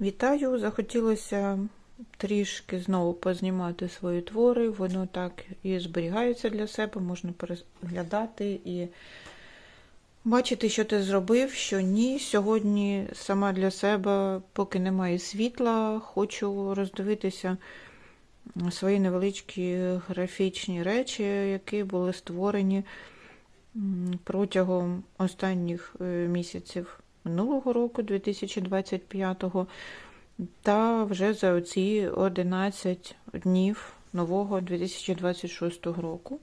Вітаю! Захотілося трішки знову познімати свої твори. Воно так і зберігається для себе, можна переглядати і бачити, що ти зробив, що ні. Сьогодні сама для себе, поки немає світла, хочу роздивитися свої невеличкі графічні речі, які були створені протягом останніх е, місяців минулого року, 2025-го, та вже за оці 11 днів нового 2026 року.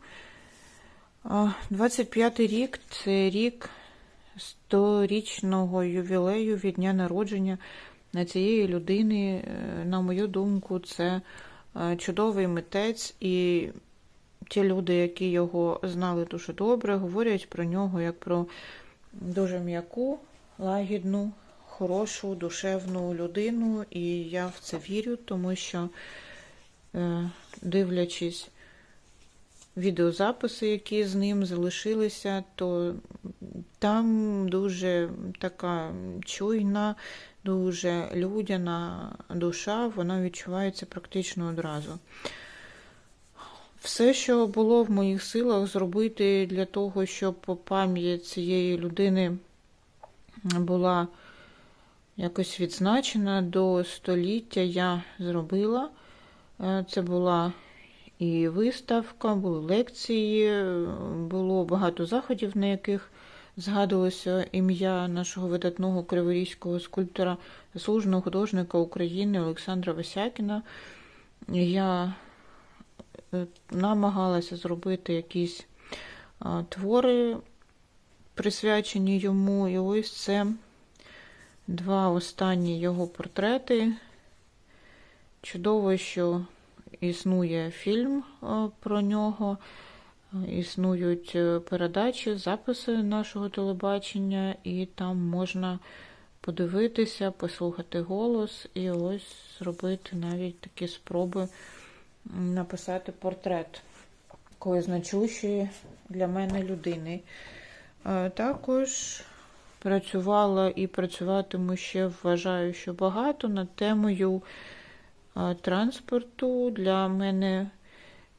25-й рік це рік 100-річного ювілею від дня народження цієї людини. Е, На мою думку, це е, чудовий митець, і ті люди, які його знали дуже добре, говорять про нього як про дуже м'яку, лагідну, хорошу, душевну людину, і я в це вірю, тому що, е, дивлячись відеозаписи, які з ним залишилися, то там дуже така чуйна, дуже людяна душа, вона відчувається практично одразу. Все, що було в моїх силах зробити для того, щоб пам'ять цієї людини була якось відзначена до століття, я зробила. Е, Це була і виставка, були лекції, було багато заходів, на яких згадувалося ім'я нашого видатного криворізького скульптора, заслуженого художника України Олександра Васякіна. Я е, намагалася зробити якісь твори, присвячені йому. І ось це два останні його портрети. Чудово, що існує фільм про нього, існують е, передачі, записи нашого телебачення, і там можна подивитися, послухати голос і ось зробити навіть такі спроби написати портрет такої значущої для мене людини. Також працювала і працюватиму ще, вважаю, що багато над темою транспорту. Для мене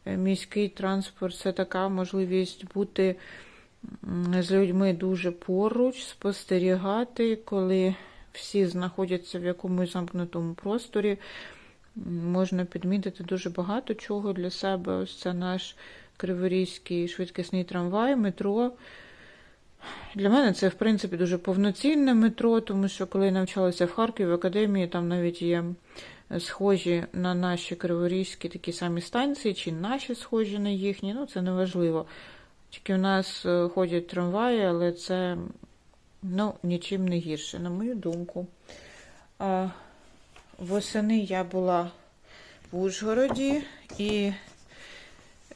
е, міський транспорт це така можливість бути з людьми дуже поруч, спостерігати, коли всі знаходяться в якомусь замкнутому просторі. Можна підмітити дуже багато чого для себе. Ось це наш криворізький швидкісний трамвай, метро. Для мене це, в принципі, дуже повноцінне метро, тому що коли я навчалася в Харкові в академії, там навіть є схожі на наші криворізькі такі самі станції, чи наші схожі на їхні, ну це не важливо. Тільки у нас е, ходять трамваї, але це ну, нічим не гірше, на мою думку. А, Восени я була в Ужгороді і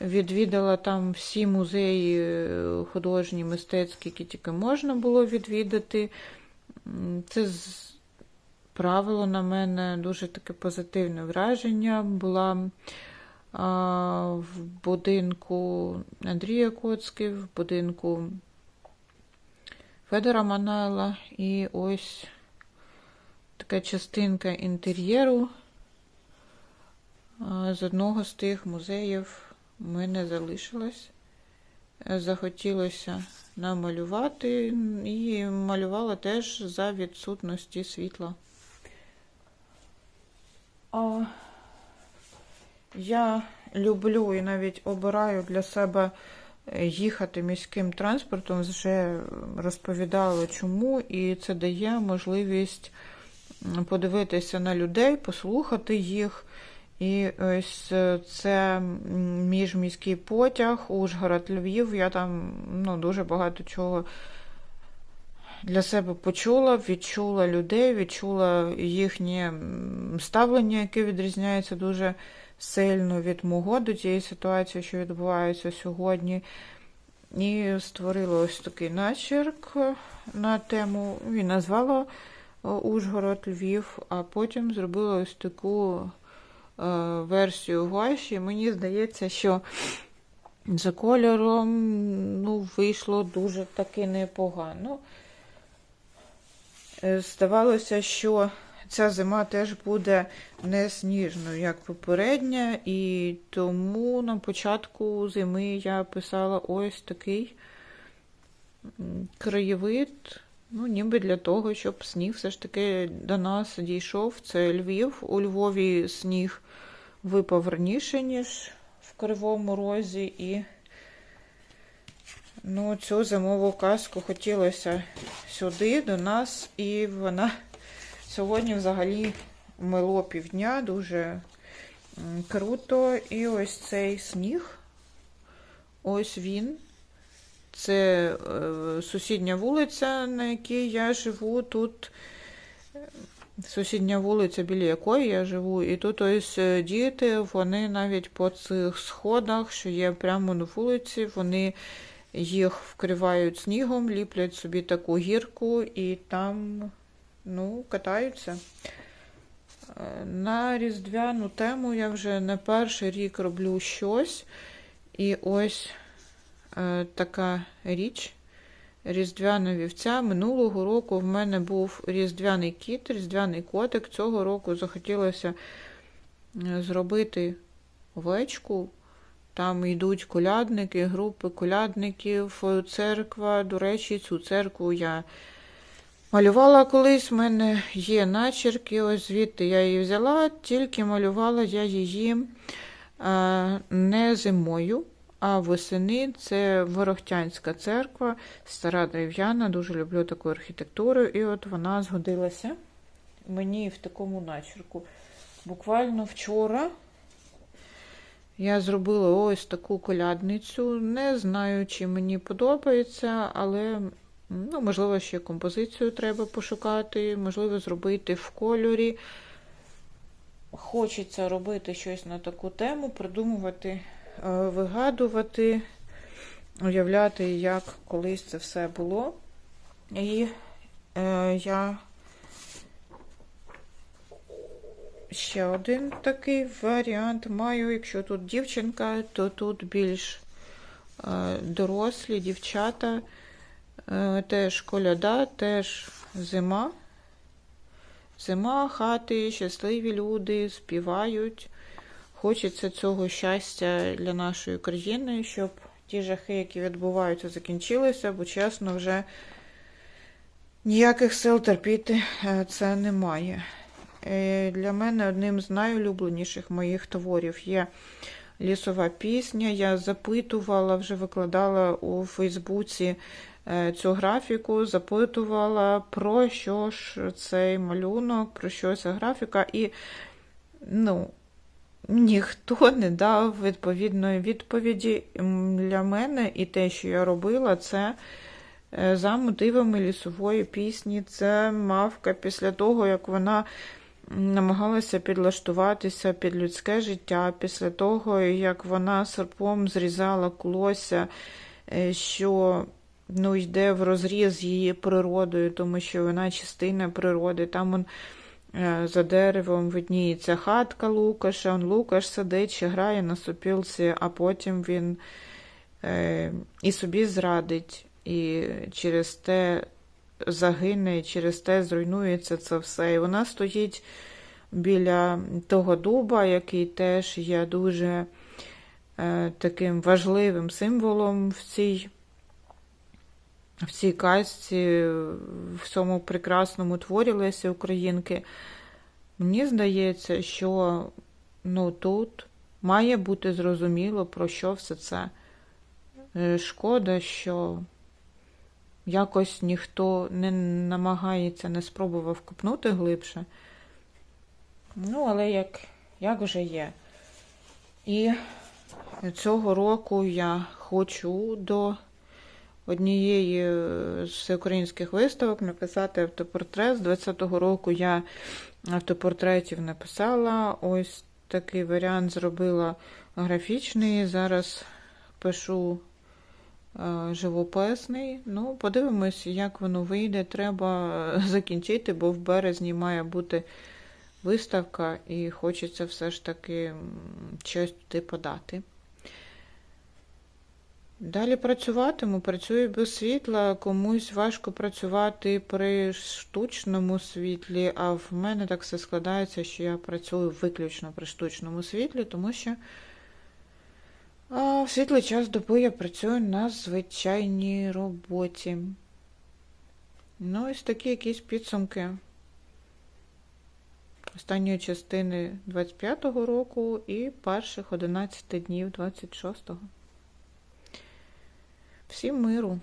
відвідала там всі музеї е, художні, мистецькі, які тільки можна було відвідати. Це справило на мене дуже таке позитивне враження. Була а, в будинку Андрія Коцки, в будинку Федора Манайла і ось така частинка інтер'єру з одного з тих музеїв в мене залишилась. Е, Захотілося намалювати і малювала теж за відсутності світла. А, я люблю і навіть обираю для себе е, їхати міським транспортом. Вже розповідала чому, і це дає можливість подивитися на людей, послухати їх. І ось е, це міжміський потяг, Ужгород, Львів. Я там ну, дуже багато чого для себе почула, відчула людей, відчула їхнє ставлення, яке відрізняється дуже сильно від мого до тієї ситуації, що відбувається сьогодні. І створила ось такий начерк на тему. Він назвала е, Ужгород, Львів, а потім зробила ось таку е, версію гуаші. Мені здається, що за кольором ну, вийшло дуже таки непогано. Е, Здавалося, що ця зима теж буде не сніжною, як попередня, і тому на початку зими я писала ось такий краєвид. Ну, ніби для того, щоб сніг все ж таки до нас дійшов. Це Львів. У Львові сніг випав раніше, ніж в Кривому Розі. І ну, цю зимову казку хотілося сюди, до нас, і вона сьогодні взагалі мило півдня, дуже круто. І ось цей сніг. Ось він. Це е, сусідня вулиця, на якій я живу. Тут сусідня вулиця, біля якої я живу. І тут ось е, діти, вони навіть по цих сходах, що є прямо на вулиці, вони їх вкривають снігом, ліплять собі таку гірку і там ну, катаються. Е, На різдвяну тему я вже не перший рік роблю щось. І ось така річ. Різдвяна вівця. Минулого року в мене був різдвяний кіт, різдвяний котик. Цього року захотілося е, зробити овечку. Там йдуть колядники, групи колядників, церква. До речі, цю церкву я малювала колись. У мене є начерки, ось звідти я її взяла, тільки малювала я її е, не зимою, а восени. Це Ворохтянська церква, стара дерев'яна, дуже люблю таку архітектуру, і от вона згодилася мені в такому начерку. Буквально вчора. Я зробила ось таку колядницю. Не знаю, чи мені подобається, але ну, можливо, ще композицію треба пошукати, можливо, зробити в кольорі. Хочеться робити щось на таку тему, придумувати, вигадувати, уявляти, як колись це все було. І е, я ще один такий варіант маю. Якщо тут дівчинка, то тут більш е, дорослі дівчата, е, теж коляда, теж зима. Зима, хати, щасливі люди співають. Хочеться цього щастя для нашої країни, щоб ті жахи, які відбуваються, закінчилися, бо чесно, вже ніяких сил терпіти е, це немає. Е, Для мене одним з найулюбленіших моїх творів є лісова пісня. Я запитувала, вже викладала у Фейсбуці е, цю графіку, запитувала, про що ж цей малюнок, про що ця графіка, і ну, ніхто не дав відповідної відповіді. Для мене і те, що я робила, це. е, За мотивами лісової пісні, це мавка після того, як вона намагалася підлаштуватися під людське життя після того, як вона серпом зрізала колося, е, що ну, йде в розріз її природою, тому що вона частина природи. Там он, за деревом видніється хатка Лукаша, он Лукаш сидить, ще грає на сопілці, а потім він е, і собі зрадить, і через те загине, і через те зруйнується це все. І вона стоїть біля того дуба, який теж є дуже е, таким важливим символом в цій, в цій казці, в цьому прекрасному творі Лесі Українки. Мені здається, що ну, тут має бути зрозуміло, про що все це. Е, Шкода, що якось ніхто не намагається, не спробував копнути глибше. Ну, але як, як вже є. І цього року я хочу до однієї з всеукраїнських виставок написати автопортрет. З 20-го року я автопортретів написала. Ось такий варіант зробила графічний. Зараз пишу е, живописний. Ну, подивимось, як воно вийде. Треба закінчити, бо в березні має бути виставка, і хочеться все ж таки щось туди подати. Далі працюватиму, працюю без світла, комусь важко працювати при штучному світлі, а в мене так все складається, що я працюю виключно при штучному світлі, тому що а, в світлий час доби я працюю на звичайній роботі. Ну, ось такі якісь підсумки останньої частини 25-го року і перших 11 днів 26-го. Всім миру!